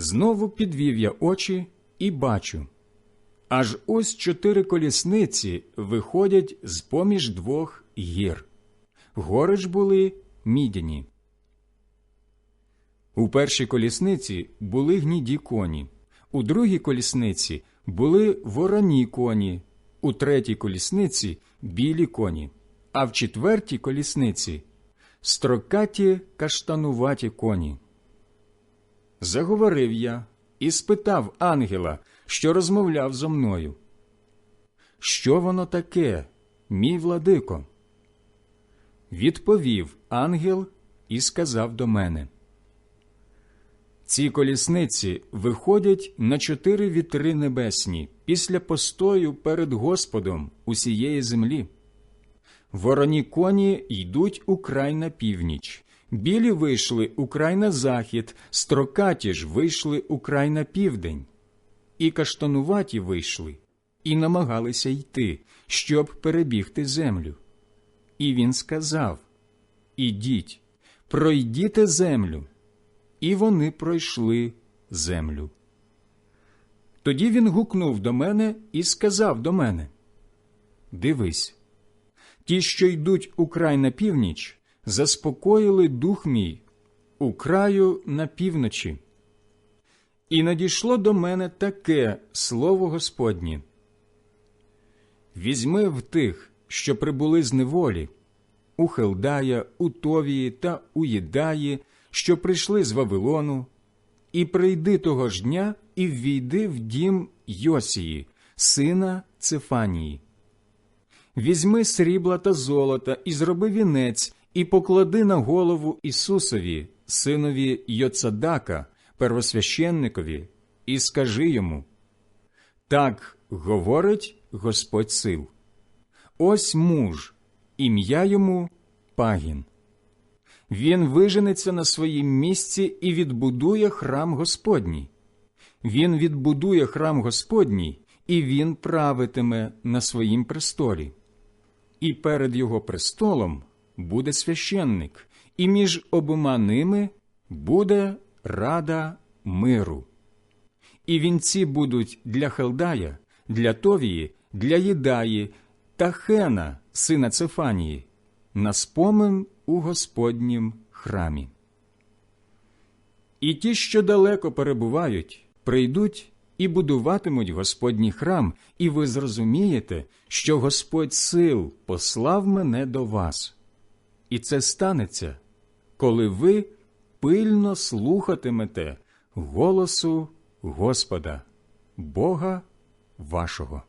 Знову підвів я очі і бачу. Аж ось чотири колісниці виходять з поміж двох гір. Гори ж були мідяні. У першій колісниці були гніді коні, у другій колісниці були вороні коні, у третій колісниці білі коні, а в четвертій колісниці строкаті каштануваті коні. Заговорив я і спитав ангела, що розмовляв зо мною. Що воно таке, мій владико? Відповів ангел і сказав до мене. Ці колісниці виходять на чотири вітри небесні після постою перед Господом усієї землі. Вороні коні йдуть у край на північ, білі вийшли у край на захід, строкаті ж вийшли у край на південь, і каштануваті вийшли, і намагалися йти, щоб перебігти землю. І він сказав Ідіть, пройдіте землю. І вони пройшли землю. Тоді він гукнув до мене і сказав до мене Дивись, ті, що йдуть у край на північ, заспокоїли дух мій у краю на півночі. І надійшло до мене таке слово Господнє. Візьми в тих, що прибули з неволі, у Хелдая, у Товії та у Єдаї, що прийшли з Вавилону, і прийди того ж дня і ввійди в дім Йосії, сина Цефанії. Візьми срібла та золота і зроби вінець, і поклади на голову Ісусові, синові Йоцадака, первосвященникові, і скажи йому Так говорить Господь сил. Ось муж, ім'я йому Пагін. Він виженеться на своїм місці і відбудує храм Господній. Він відбудує храм Господній, і він правитиме на своїм престолі. І перед його престолом буде священник, і між обома ними буде рада миру. І вінці будуть для Хелдая, для Товії, для Єдаї та Хена, сина Цефанії, на спомин у Господнім храмі. І ті, що далеко перебувають, прийдуть і будуватимуть Господній храм, і ви зрозумієте, що Господь сил послав мене до вас. І це станеться, коли ви пильно слухатимете голосу Господа, Бога вашого.